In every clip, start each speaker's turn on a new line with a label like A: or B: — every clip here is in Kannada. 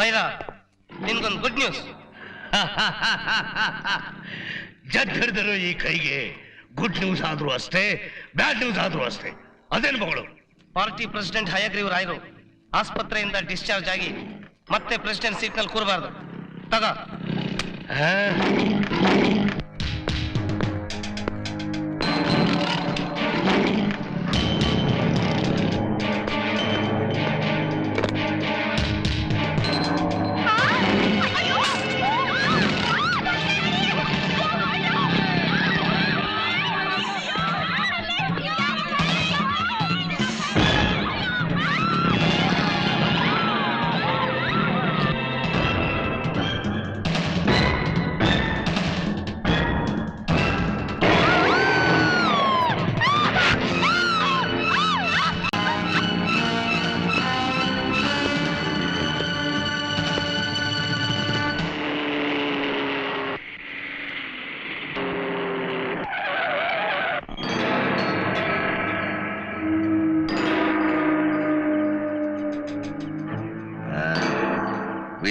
A: ಬೈರ ನಿನ್ಗೊಂದು ಗುಡ್ ನ್ಯೂಸ್
B: ಜಡ್ ಹಿಡಿದರು ಈ ಕೈಗೆ ಗುಡ್ ನ್ಯೂಸ್ ಆದ್ರೂ ಅಷ್ಟೇ ಬ್ಯಾಡ್ ನ್ಯೂಸ್ ಆದ್ರೂ ಅಷ್ಟೇ. ಅದೇನು ಮಗಳು?
A: ಪಾರ್ಟಿ ಪ್ರೆಸಿಡೆಂಟ್ ಹಯಗ್ರೀವ್ ರಾಯರು ಆಸ್ಪತ್ರೆಯಿಂದ ಡಿಸ್ಚಾರ್ಜ್ ಆಗಿ ಮತ್ತೆ ಪ್ರೆಸಿಡೆಂಟ್ ಸೀಟ್ನಲ್ಲಿ ಕೂರಬಾರ್ದು. ತಗ.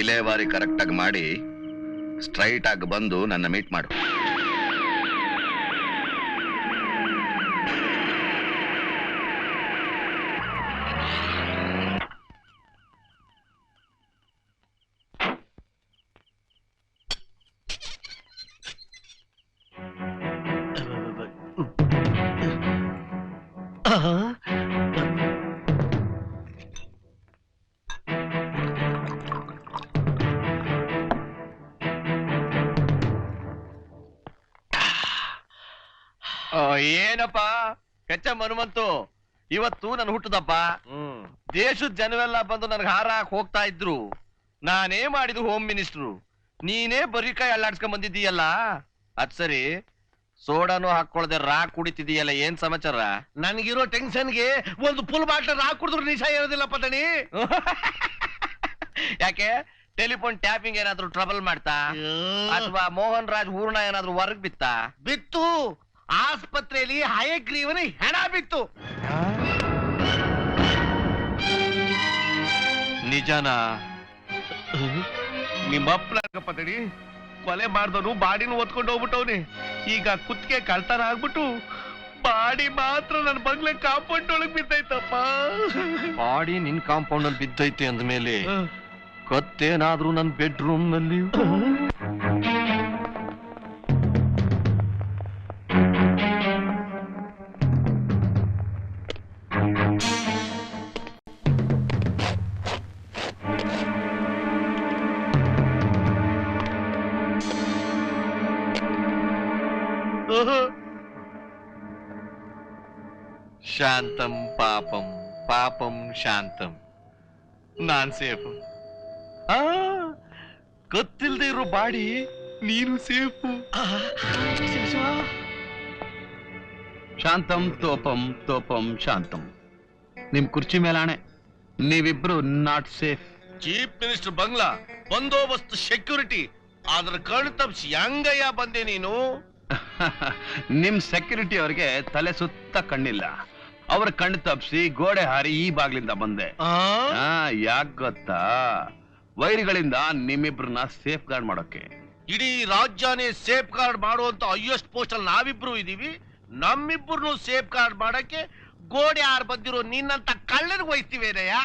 C: ವಿಲೇವಾರಿ ಕರೆಕ್ಟ್ ಆಗಿ ಮಾಡಿ ಸ್ಟ್ರೈಟ್ ಆಗಿ ಬಂದು ನನ್ನ ಮೀಟ್ ಮಾಡು.
D: ಏನಪ್ಪ? ಕಚ್ಚ ಮನುಮಂತು ಇವತ್ತು ನನ್ ಹುಟ್ಟದಪ್ಪ. ದೇಶದ ಜನವೆಲ್ಲ ಬಂದು ನನಗೆ ಹಾರ ಹಾಕ್ ಹೋಗ್ತಾ ಇದ್ರು. ನಾನೇ ಮಾಡಿದ್ದು ಹೋಮ್ ಮಿನಿಸ್ಟ್ರು ನೀನೇ ಬರೀ ಕೈ ಅಲ್ಲಾಡ್ಸ್ಕೊಂಡ್ ಬಂದಿದ್ದೀಯಲ್ಲ? ಅದ್ ಸರಿ. ಸೋಡಾನು ಹಾಕೊಳ್ದೆ ರಾ ಕುಡಿತಿದೀಯಲ್ಲ ಏನ್ ಸಮಾಚಾರ?
B: ನನಗಿರೋ ಟೆನ್ಷನ್ಗೆ ಒಂದು ಫುಲ್ ಬಾಟ್ಲ್ ರಾಕ್ ಕುಡಿದ್ರು ನಿಶಾ ಇರೋದಿಲ್ಲ ಪತಣಿ.
D: ಯಾಕೆ? ಟೆಲಿಫೋನ್ ಟ್ಯಾಪಿಂಗ್ ಏನಾದ್ರು ಟ್ರಬಲ್ ಮಾಡ್ತಾ? ಅಥವಾ ಮೋಹನ್ ರಾಜ್ ಹೂರ್ಣ ಏನಾದ್ರು ಹೊರಗ್ ಬಿತ್ತಾ?
B: ಬಿತ್ತು. ಆಸ್ಪತ್ರೆಯಲ್ಲಿ ಹಯಗ್ರೀವನ ಹೆಣ ಬಿತ್ತು.
D: ನಿಜನಾ?
B: ನಿಮ್ಮ ಪತಡಿ ಕೊಲೆ ಮಾಡ್ದವನು ಬಾಡಿನ ಒತ್ಕೊಂಡು ಹೋಗ್ಬಿಟ್ಟವ್ನೆ. ಈಗ ಕುತ್ತಿಗೆ ಕಳ್ತನ ಆಗ್ಬಿಟ್ಟು ಬಾಡಿ ಮಾತ್ರ ನನ್ನ ಬಂಗ್ಲೆ ಕಾಂಪೌಂಡ್ ಒಳಗೆ ಬಿದ್ದೈತಪ್ಪ.
D: ಬಾಡಿ ನಿನ್ ಕಾಂಪೌಂಡ್ ಅಲ್ಲಿ ಬಿದ್ದೈತೆ ಅಂದ್ಮೇಲೆ ಕತ್ತೇನಾದ್ರೂ ನನ್ನ ಬೆಡ್ರೂಮ್ನಲ್ಲಿ ಶಾಂತಂ ಪಾಪಂ ಪಾಪಂ ಶಾಂತಂ ನಾನ್ ಸೇಫ್ ಆ ಗೊತ್ತಿಲ್ದೆ ಇರೋ ಬಾಡಿ ನೀನು ಸೇಫು
E: ಶಾಂತಂ ತೋಪಂ ತೋಪಂ ಶಾಂತಂ ನಿಮ್ ಕುರ್ಚಿ ಮೇಲಾಣೆ ನೀವಿಬ್ರು ನಾಟ್ ಸೇಫ್
B: ಚೀಫ್ ಮಿನಿಸ್ಟರ್ ಬಂಗ್ಲಾ ಬಂದೋಬಸ್ತ್ ಸೆಕ್ಯೂರಿಟಿ ಅದ್ರ ಕಣ್ ತಪ್ಸಿ ಹೆಂಗಯ್ಯ ಬಂದೆ ನೀನು
E: ನಿಮ್ ಸೆಕ್ಯೂರಿಟಿ ಅವ್ರಿಗೆ ತಲೆ ಸುತ್ತ ಕಣ್ಣಿಲ್ಲ. ಅವ್ರ ಕಣ್ಣು ತಪ್ಸಿ ಗೋಡೆ ಹಾರಿ ಈ ಬಾಗ್ಲಿಂದ ಬಂದೆ. ಆ, ಯಾಕ್ ಗೊತ್ತಾ? ವೈರಿಗಳಿಂದ ನಿಮ್ಮಿಬ್ರನ್ನ ಸೇಫ್ ಗಾರ್ಡ್ ಮಾಡೋಕೆ.
B: ಇಡೀ ರಾಜ್ಯನೇ ಸೇಫ್ ಗಾರ್ಡ್ ಮಾಡುವಂತ ಹೈಯೆಸ್ಟ್ ಪೋಸ್ಟ್ ಅಲ್ಲಿ ನಾವಿಬ್ರು ಇದೀವಿ. ನಮ್ಮಿಬ್ರು ಸೇಫ್ ಗಾರ್ಡ್ ಮಾಡಕ್ಕೆ ಗೋಡೆ ಆರ್ ಬಂದಿರೋ ನಿನ್ನಂತ ಕಳ್ಳನ್ ವಹಿಸ್ತೀವೇನಯ್ಯ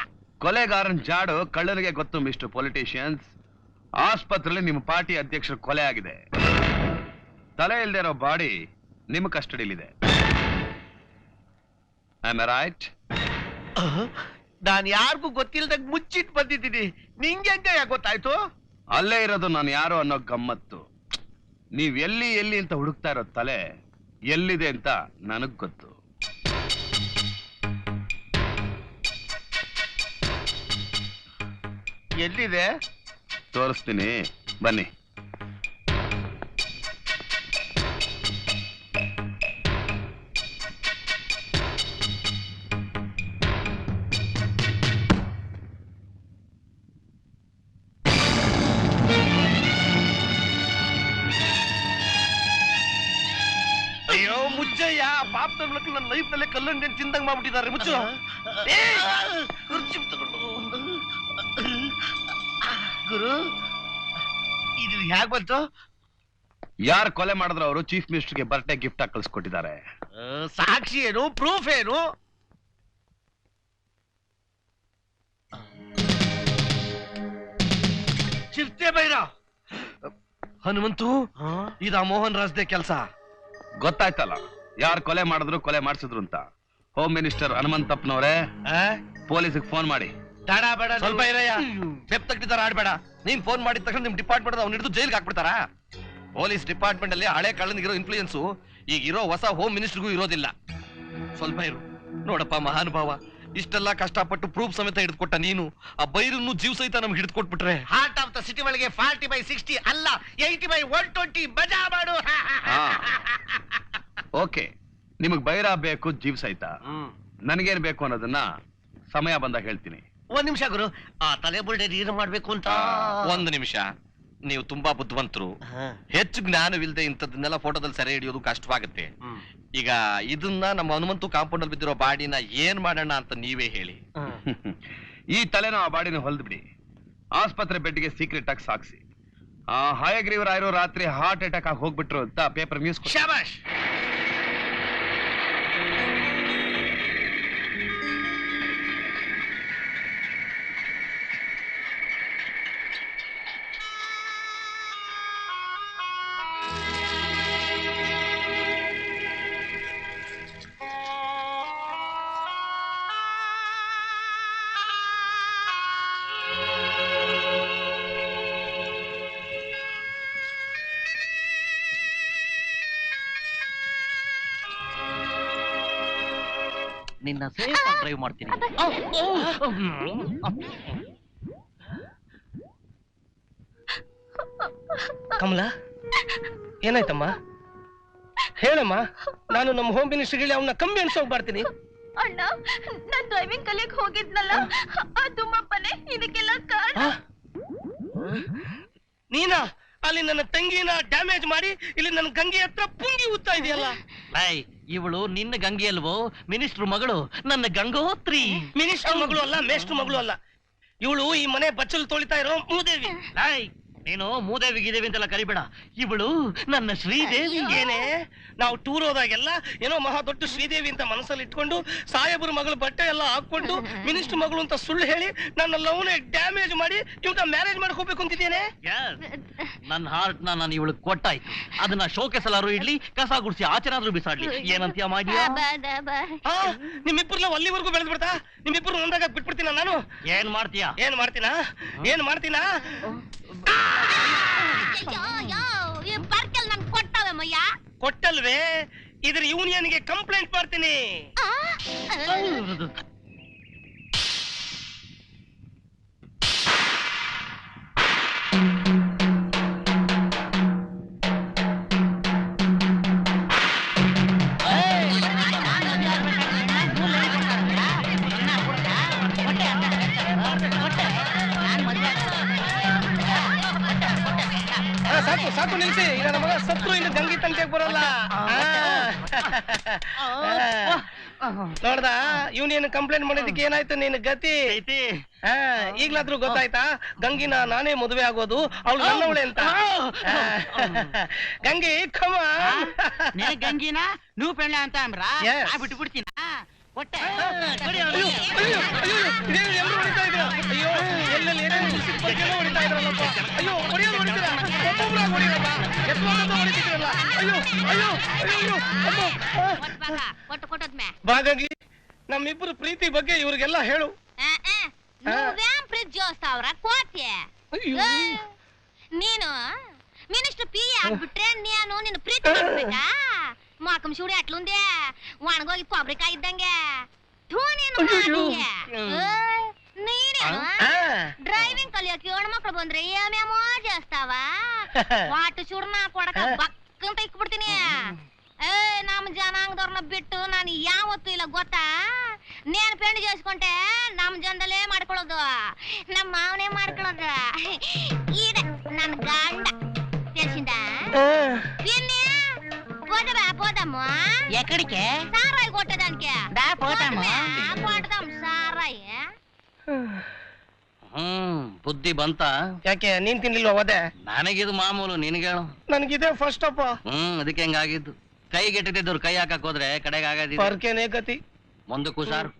E: ಕೊಲೆಗಾರನ್ ಜಾಡು ಕಳ್ಳನಿಗೆ ಗೊತ್ತು ಮಿಸ್ಟರ್ ಪೊಲಿಟಿಷಿಯನ್ಸ್ ಆಸ್ಪತ್ರೆಯಲ್ಲಿ ನಿಮ್ಮ ಪಾರ್ಟಿ ಅಧ್ಯಕ್ಷರ ಕೊಲೆ ಆಗಿದೆ. ತಲೆ ಇಲ್ಲದೆ ಇರೋ ಬಾಡಿ ನಿಮ್ಮ ಕಸ್ಟಡಿಲಿದೆ. ರೈಟ್
B: ನಾನು ಯಾರಿಗೂ ಗೊತ್ತಿಲ್ಲದಾಗ ಮುಚ್ಚಿಟ್ ಬಂದಿದ್ದೀನಿ. ನಿಂಗೆ ಹೆಂಗಯ್ಯ ಗೊತ್ತಾಯ್ತು?
E: ಅಲ್ಲೇ ಇರೋದು ನಾನು ಯಾರು ಅನ್ನೋ ಗಮ್ಮತ್ತು. ನೀವ್ ಎಲ್ಲಿ ಎಲ್ಲಿ ಅಂತ ಹುಡುಕ್ತಾ ಇರೋ ತಲೆ ಎಲ್ಲಿದೆ ಅಂತ ನನಗ್ ಗೊತ್ತು.
B: ಎಲ್ಲಿದೆ?
E: ತೋರಿಸ್ತೀನಿ. ಬನ್ನಿ.
D: ಮೂಲಕ ನನ್ನ ಲೈಫ್ ನಲ್ಲೇ ಕಲ್ಲಂಡಿ ತಿಂದಂಗ್ ಮಾಡ್ಬಿಟ್ಟಿದ್ದಾರೆ ಮುಚ್ಚು. ಏ, ತಗೊಂಡು
B: ಗುರು ಇದು ಹೇಗ್ ಬಂತು?
E: ಯಾರು ಕೊಲೆ ಮಾಡಿದ್ರು ಅವರು? ಚೀಫ್ ಮಿನಿಸ್ಟರ್ಗೆ ಬರ್ಡೇ ಗಿಫ್ಟ್ ಆಗಿ ಕಳ್ಸ್ಕೊಟ್ಟಿದ್ದಾರೆ.
B: ಸಾಕ್ಷಿ ಏನು? ಪ್ರೂಫ್ ಏನು? ಚಿರ್ತೆ ಬೈರ
D: ಹನುಮಂತು ಇದ ಮೋಹನ್ ರಾಜ್ದೇ ಕೆಲಸ.
E: ಗೊತ್ತಾಯ್ತಲ್ಲ. ಯಾರು ಕೊಲೆ ಮಾಡಿದ್ರು ಕೊಲೆ ಮಾಡಿಸಿದ್ರು ಅಂತ. ಹೋಮ್ ಮಿನಿಸ್ಟರ್ ಹನುಮಂತಪ್ಪನವರೇ ಪೊಲೀಸಿಗೆ ಫೋನ್ ಮಾಡಿ.
B: ತಡ ಬೇಡ
D: ಸ್ವಲ್ಪ ಇರಯ್ಯ. ಬೆಪ್ ತಗ್ತಿದಾರ ಆಡ್ಬೇಡ. ನೀನ್ ಫೋನ್ ಮಾಡಿದ ತಕ್ಷಣ ನಿಮ್ ಡಿಪಾರ್ಟ್ಮೆಂಟ್ ಅವ್ನ ಹಿಡಿದು ಜೈಲ್ಗೆ ಹಾಕ್ಬಿಡ್ತಾರ? ಪೊಲೀಸ್ ಡಿಪಾರ್ಟ್ಮೆಂಟ್ ಅಲ್ಲಿ ಹಳೆ ಕಳ್ಳನಿಗಿರೋ ಇನ್ಫ್ಲೂಯೆನ್ಸು ಈಗ ಇರೋ ಹೊಸ ಹೋಮ್ ಮಿನಿಸ್ಟರ್ಗೂ ಇರೋದಿಲ್ಲ. ಸ್ವಲ್ಪ ಇರು. ನೋಡಪ್ಪ ಮಹಾನುಭಾವ ಇಷ್ಟೆಲ್ಲ ಕಷ್ಟಪಟ್ಟು ಪ್ರೂಫ್ ಸಮೇತ ಹಿಡಿದುಕೊಟ್ಟ ನೀನು ಆ ಬೈರನ್ನು ಜೀವ ಸಹಿತ ನಮ್ಗೆ ಹಿಡಿದುಕೊಟ್ಬಿಟ್ರೆ.
B: ಹಾರ್ಟ್ ಆಫ್ ದ ಸಿಟಿ ಒಳಗೆ ಫಾರ್ಟಿ ಬೈ ಸಿಕ್ಸ್ಟಿ ಅಲ್ಲ ಏಯ್ಟಿ ಬೈ ಒನ್ ಟ್ವೆಂಟಿ ಮಜಾ ಮಾಡು.
E: ಹಾ. ಓಕೆ. ನಿಮಗ್ ಬೈರ ಬೇಕು ಜೀವ ಸಹಿತ ನನಗೇನ್ ಬೇಕು ಅನ್ನೋದನ್ನ ಸಮಯ ಬಂದಾಗ ಹೇಳ್ತೀನಿ.
B: ಒಂದ್ ನಿಮಿಷ ಗುರು. ಆ ತಲೆ ಬುಲ್ಡೆ ಏನು ಮಾಡ್ಬೇಕು ಅಂತ.
D: ಒಂದು ನಿಮಿಷ. ನೀವು ತುಂಬಾ ಬುದ್ಧಿವಂತರು. ಹೆಚ್ಚು ಜ್ಞಾನವಿಲ್ಲದೆ ಇಂಥದನ್ನೆಲ್ಲ ಫೋಟೋದಲ್ಲಿ ಸೆರೆ ಹಿಡಿಯೋದು ಕಷ್ಟವಾಗುತ್ತೆ. ಈಗ ಇದನ್ನ ನಮ್ಮ ಹನುಮಂತು ಕಾಂಪೌಂಡ್ ಅಲ್ಲಿ ಬಿದ್ದಿರೋ ಬಾಡಿನ ಏನ್ ಮಾಡೋಣ ಅಂತ ನೀವೇ ಹೇಳಿ.
E: ಈ ತಲೆನ ಆ ಬಾಡಿನ ಹೊಲ್ದ್ಬಿಡಿ. ಆಸ್ಪತ್ರೆ ಬೆಡ್ಗೆ ಸೀಕ್ರೆಟ್ ಆಗಿ ಸಾಕ್ಸಿ. ಆ ಹಯಗ್ರೀವರಾಯರು ರಾತ್ರಿ ಹಾರ್ಟ್ ಅಟ್ಯಾಕ್ ಆಗಿ ಹೋಗ್ಬಿಟ್ರು ಅಂತ ಪೇಪರ್ ನ್ಯೂಸ್
B: ಶಾಬಾಷ್!
F: ನಿನ್ನ ಸೇಫ್ ಡ್ರೈವ್ ಮಾಡ್ತೀನಿ.
A: ಕಮಲ ಏನಾಯ್ತಮ್ಮ? ಹೇಳಮ್ಮ ನಾನು ನಮ್ಮ ಹೋಮ್ ಮಿನಿಸ್ಟರ್ಗೆ ಅವನ್ನ ಕಮ್ಮಿ ಅನ್ಸೋಗ್ ಬರ್ತೀನಿ.
G: ಅಣ್ಣ ನಾನು ಡ್ರೈವಿಂಗ್ ಕಲಿಯಕ್ ಹೋಗಿದ್ನಲ್ಲ ತುಂಬಪ್ಪನೇ ಇದಕ್ಕೆಲ್ಲ ಕಾರಣ.
A: ನೀನ? ಅಲ್ಲಿ ನನ್ನ ತಂಗಿನ ಡ್ಯಾಮೇಜ್ ಮಾಡಿ ಇಲ್ಲಿ ನನ್ನ ಗಂಗೆ ಹತ್ರ ಪುಂಗಿ ಉತ್ತಾ ಇದೆಯಲ್ಲ?
F: ಲೈ ಇವಳು ನಿನ್ನ ಗಂಗೆ ಅಲ್ವೋ? ಮಿನಿಸ್ಟ್ರ್ ಮಗಳು ನನ್ನ ಗಂಗೋತ್ರಿ.
A: ಮಿನಿಸ್ಟರ್ ಮಗಳು ಅಲ್ಲ ಮೇಷ್ಟ್ರ ಮಗಳು ಅಲ್ಲ. ಇವಳು ಈ ಮನೆ ಬಚ್ಚಲು ತೊಳಿತಾ ಇರೋ ಮೂದೇವಿ.
F: ಲೈ ನೀನು ಮೂದೇವಿ ಗಿದೇವಿ ಅಂತೆಲ್ಲ ಕರಿಬೇಡ. ಇವಳು ನನ್ನ ಶ್ರೀದೇವಿ
A: ಏನೇ? ನಾವು ಟೂರ್ ಹೋದಾಗೆಲ್ಲ ಏನೋ ಮಹಾ ದೊಡ್ಡ ಶ್ರೀದೇವಿ ಅಂತ ಮನಸ್ಸಲ್ಲಿ ಇಟ್ಕೊಂಡು ಸಾಹೇಬ್ರ ಮಗಳು ಬಟ್ಟೆ ಎಲ್ಲ ಹಾಕೊಂಡು ಮಿನಿಸ್ಟರ್ ಮಗಳು ಅಂತ ಸುಳ್ಳು ಹೇಳಿ ನನ್ನ ಲವ್ನ ಡ್ಯಾಮೇಜ್ ಮಾಡಿ ಇವ್ನ ಮ್ಯಾರೇಜ್ ಮಾಡ್ಕೋಬೇಕು ಅಂತಿದ್ದೇನೆ
F: Yes. ನನ್ನ ಹಾರ್ಟ್ನ ನಾನು ಇವಳು ಕೊಟ್ಟಾಯ್ತು. ಅದನ್ನ ಶೋಕೇಸ್ ಎಲ್ಲಾರು ಇಡ್ಲಿ ಕಸ ಗುಡಿಸಿ ಆಚೆನಾದ್ರೂ ಬಿಸಾಡ್ಲಿ. ಏನಂತೀಯ ಮಾಡಿಯಾ
A: ಆ, ನಿಮ್ಮಿಬ್ಬರಲ್ಲ ಅಲ್ಲಿವರೆಗೂ ಬೆಳೆದ್ ಬಿಡ್ತಾ ನಿಮ್ಮಿಬ್ಬರು ಒಂದಾಗ ಬಿಟ್ಬಿಡ್ತೀನ ನಾನು?
F: ಏನ್ ಮಾಡ್ತೀಯಾ?
A: ಏನ್ ಮಾಡ್ತೀನಾ? ಏನ್ ಮಾಡ್ತೀನಾ?
G: ಈ ಬರ್ಕೆಲ್ ನನ್ ಕೊಟ್ಟವೆ ಮಯ್ಯ
A: ಕೊಟ್ಟಲ್ವೇ ಇದ್ರ ಯೂನಿಯನ್ಗೆ ಕಂಪ್ಲೇಂಟ್ ಮಾಡ್ತೀನಿ ಇನ್ನು ಗಂಗಿ ತಂಟೆಗೆ ಬರೋಲ್ಲ. ಆ. ನೋಡ್ದ ಯೂನಿಯನ್ ಕಂಪ್ಲೇಂಟ್ ಮಾಡಿದಕ್ಕೆ ಏನಾಯ್ತು ನಿನ್ ಗತಿ?
F: ಐತಿ
A: ಈಗ್ಲಾದ್ರೂ ಗೊತ್ತಾಯ್ತಾ? ಗಂಗಿನ ನಾನೇ ಮದುವೆ ಆಗೋದು ಅವಳು ನನ್ನವಳೆ ಅಂತ. ಗಂಗಿ ಕಮ್ಮ
H: ನೇ ಗಂಗಿನ ನೀವು ಪೆಣ್ಣ ಅಂತ ಅಂಬ್ರ?
A: Yes.
H: ಬಿಟ್ಟು ಬಿಡ್ತೀನ? ಹೊಟ್ಟೆ.
G: ಕೊಟ್ಟು
A: ಪ್ರೀತಿ ಬಗ್ಗೆ ಇವ್ರಿಗೆಲ್ಲ ಹೇಳು.
G: ಫ್ರಿಜ್
A: ಅವ್ರ
G: ಕೋತಿ ನೀನು ಮಿನಿಸ್ಟರ್ ಪಿ ಆಗ್ಬಿಟ್ರೆ ನೀನು ನಿನ್ನ ಪ್ರೀತಿ ಮಾಡ್ಬೇಕಾ మొఖం చూడు ఎట్లుందే? వనగోగి కొబ్బరికాయ ఇద్దంగా డ్రైవింగ్ కలియకి ఏడు పొందరు ఏమేమో చేస్తావా? వాటి చూడు నా కొడక బక్కంత ఇక్కుబుడుతీనే ఏ నమ్మ జనాంగ దొరన బిట్టు నాని యావత్తు ఇలా గొత్త నేను పెళ్ళి చేసుకుంటే నమ్మ జందలే మడకూడదు నమ్మ మావనే మడకూడదు ఈడ నన్ను గాండ. తెలిసిందా? పోదమా పోదాము
H: ఎక్కడికి
G: సారాయి కొట్టడానికి
H: దా పోతాము
G: పోదామా? కొడదాం సారాయి
F: ಹ್ಮ್ ಬುದ್ಧಿ ಬಂತ
A: ಯಾಕೆ ನೀನ್ ತಿನ್ಲಿಲ್ವಾ ಒದೆ
F: ನನಗಿದು ಮಾಮೂಲು ನಿನಗೇಳು
A: ನನ್ಗಿದೆ ಫಸ್ಟ್ ಅಪ್ಪ
F: ಹ್ಮ್ ಅದಕ್ಕೆ ಹೆಂಗಾಗಿದ್ದು ಕೈಗೆಟ್ಟಿದ್ದವ್ರು ಕೈ ಹಾಕಕ್ ಹೋದ್ರೆ ಕಡೆಗೆ ಆಗದಿದೆ
A: ಪರ್ಕೆನೆ ಗತಿ
F: ಮುಂದಕ್ಕೂ ಸಾರು